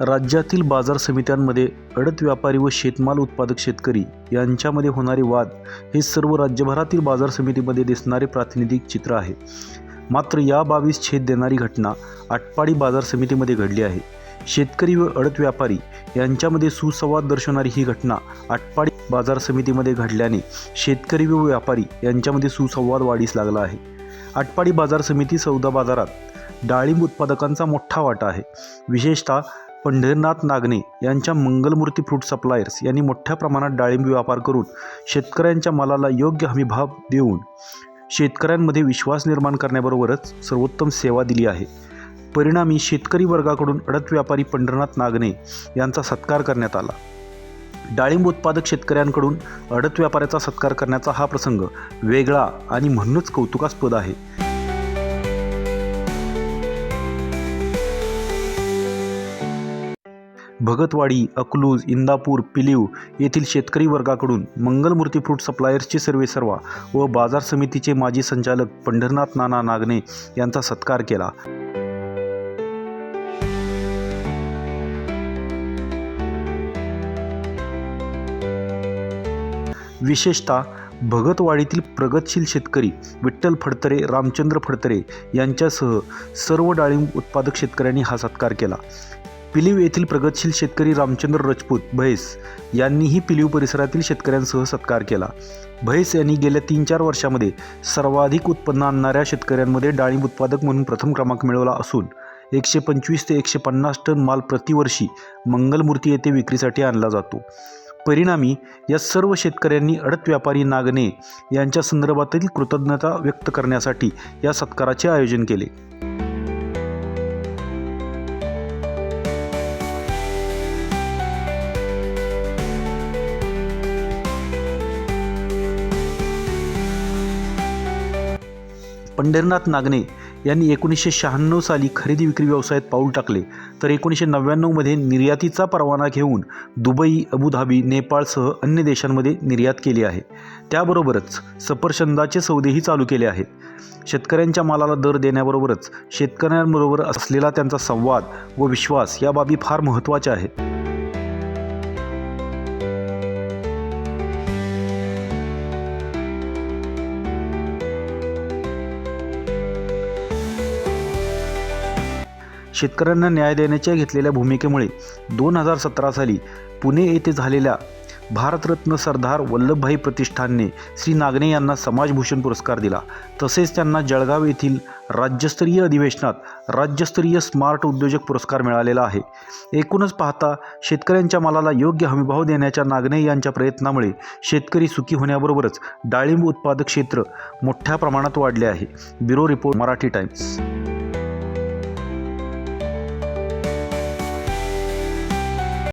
राज्यातील बाजार समित्यांमध्ये अडत व्यापारी व शेतमाल उत्पादक शेतकरी यांच्यामध्ये होणारे वाद हे सर्व राज्यभरातील बाजार समितीमध्ये दिसणारे प्रातिनिधिक चित्र आहे. मात्र या बावीस छेद देणारी घटना आटपाडी बाजार समितीमध्ये घडली आहे. शेतकरी व अडत व्यापारी यांच्यामध्ये सुसंवाद दर्शवणारी ही घटना आटपाडी बाजार समितीमध्ये घडल्याने शेतकरी व व्यापारी यांच्यामध्ये सुसंवाद वाढीस लागला आहे. आटपाडी बाजार समिती सौदा बाजारात डाळिंब उत्पादकांचा मोठा वाटा आहे. विशेषतः पंढरनाथ नागने यांच्या मंगलमूर्ती फ्रूट सप्लायर्स यांनी मोठ्या प्रमाणात डाळिंब व्यापार करून शेतकऱ्यांच्या मालाला योग्य हमीभाव देऊन शेतकऱ्यांमध्ये विश्वास निर्माण करण्याबरोबरच सर्वोत्तम सेवा दिली आहे. परिणामी शेतकरी वर्गाकडून अडत व्यापारी पंढरनाथ नागणे यांचा सत्कार करण्यात आला. डाळिंब उत्पादक शेतकऱ्यांकडून अडत व्यापाऱ्याचा सत्कार करण्याचा हा प्रसंग वेगळा आणि म्हणूनच कौतुकास्पद आहे. भगतवाडी अकलूज इंदापूर पिलीव येथील शेतकरी वर्गाकडून मंगलमूर्ती फ्रूट सप्लायर्सचे सर्वेसर्वा व बाजार समितीचे माजी संचालक पंढरनाथ नाना नागने यांचा सत्कार केला. विशेषतः भगतवाडीतील प्रगतशील शेतकरी विठ्ठल फडतरे रामचंद्र फडतरे यांच्यासह सर्व डाळिंब उत्पादक शेतकऱ्यांनी हा सत्कार केला. पिलीव येथील प्रगतशील शेतकरी रामचंद्र रजपूत भैस यांनीही पिलीव परिसरातील शेतकऱ्यांसह सत्कार केला. भैस यांनी गेल्या तीन चार वर्षामध्ये सर्वाधिक उत्पन्न आणणाऱ्या शेतकऱ्यांमध्ये डाळिंब उत्पादक म्हणून प्रथम क्रमांक मिळवला असून एकशे पंचवीस ते एकशे पन्नास टन माल प्रतिवर्षी मंगलमूर्ती येथे विक्रीसाठी आणला जातो. परिणामी या सर्व शेतकऱ्यांनी अडत व्यापारी नागणे यांच्या संदर्भातील कृतज्ञता व्यक्त करण्यासाठी या सत्काराचे आयोजन केले. पंढरनाथ नागणे यांनी एकोणीसशे शहाण्णव साली खरेदी विक्री व्यवसायात पाऊल टाकले. तर एकोणीसशे नव्याण्णवमध्ये निर्यातीचा परवाना घेऊन दुबई अबुधाबी नेपाळसह अन्य देशांमध्ये निर्यात केली आहे. त्याबरोबरच सफरचंदाचे सौदेही चालू केले आहेत. शेतकऱ्यांच्या मालाला दर देण्याबरोबरच शेतकऱ्यांबरोबर असलेला त्यांचा संवाद व विश्वास या बाबी फार महत्त्वाच्या आहेत. शेतकऱ्यांना न्याय देण्याच्या घेतलेल्या भूमिकेमुळे दोन हजार सतरा साली पुणे येथे झालेल्या भारतरत्न सरदार वल्लभभाई प्रतिष्ठानने श्री नागणे यांना समाजभूषण पुरस्कार दिला. तसेच त्यांना जळगाव येथील राज्यस्तरीय अधिवेशनात राज्यस्तरीय स्मार्ट उद्योजक पुरस्कार मिळालेला आहे. एकूणच पाहता शेतकऱ्यांच्या मालाला योग्य हमीभाव देण्याच्या नागणे यांच्या प्रयत्नामुळे शेतकरी सुखी होण्याबरोबरच डाळिंब उत्पादक क्षेत्र मोठ्या प्रमाणात वाढले आहे. Bureau report Marathi Times.